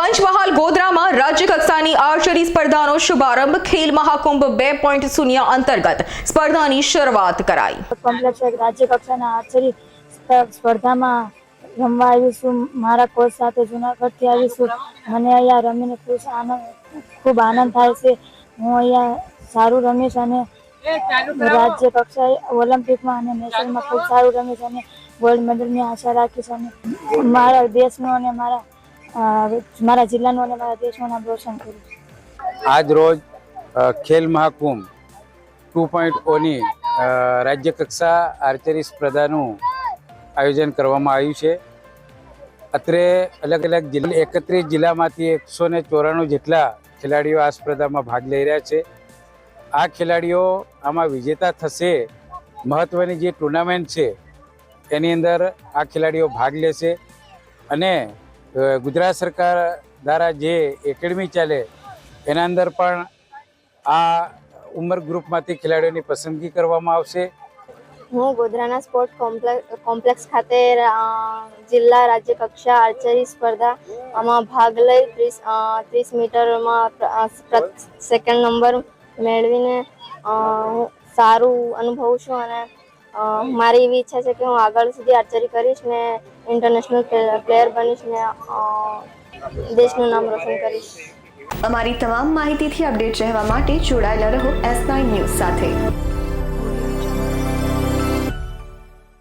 પંચમહાલ ગોધરામાં રાજ્ય કક્ષાની આર્ચરી સ્પર્ધાનો શુભારંભ ખેલ મહાકુંભ બે પોઈન્ટ શૂન્ય અંતર્ગત સ્પર્ધાની શરૂઆત કરાઈ. કોમ્પ્લેક્સ એક રાજ્ય કક્ષાના આર્ચરી સ્પર્ધામાં રમવા આવીશું મારા કોચ સાથે જુનાગઢથી આવીશું મને અહીંયા રમીને ખુશ આનંદ, ખૂબ આનંદ થાય છે. હું અહીંયા સારું રમીશ અને રાજ્ય કક્ષાએ ઓલિમ્પિકમાં અને નેશનલમાં ખૂબ સારું રમીશ અને ગોલ્ડ મેડલની આશા રાખીશ અને મારા દેશનું અને મારા મારા જિલ્લાનું અને મારા દેશનું નામ રોશન કર્યું આજ રોજ ખેલ મહાકુંભ ટુ પોઈન્ટ ઓની રાજ્ય કક્ષા આર્ચરી સ્પર્ધાનું આયોજન કરવામાં આવ્યું છે. અત્રે અલગ અલગ જિલ્લા, એકત્રીસ જિલ્લામાંથી એકસો ને ચોરાણું જેટલા ખેલાડીઓ આ સ્પર્ધામાં ભાગ લઈ રહ્યા છે. આ ખેલાડીઓ આમાં વિજેતા થશે. મહત્ત્વની જે ટુર્નામેન્ટ છે, એની અંદર આ ખેલાડીઓ ભાગ લેશે. અને ગુજરાત સરકાર દ્વારા જે એકેડમી ચાલે, એના અંદર પણ આ ઉંમર ગ્રુપમાંથી ખેલાડીઓની પસંદગી કરવામાં આવશે. હું ગોધરાના સ્પોર્ટ કોમ્પ્લેક્સ ખાતે જિલ્લા રાજ્ય કક્ષા આર્ચરી સ્પર્ધા આમાં ભાગ લઈ ત્રીસ ત્રીસ મીટરમાં સેકન્ડ નંબર મેળવીને હું સારું અનુભવું છું અને મારી એવી ઈચ્છા છે કે હું આગળ સુધી આર્ચરી કરીશ ને ઇન્ટરનેશનલ પ્લેયર બનીશ ને દેશનું નામ રોશન કરીશ. અમારી તમામ માહિતીથી અપડેટ રહેવા માટે જોડાયેલા રહો એસ નાઇન ન્યૂઝ સાથે.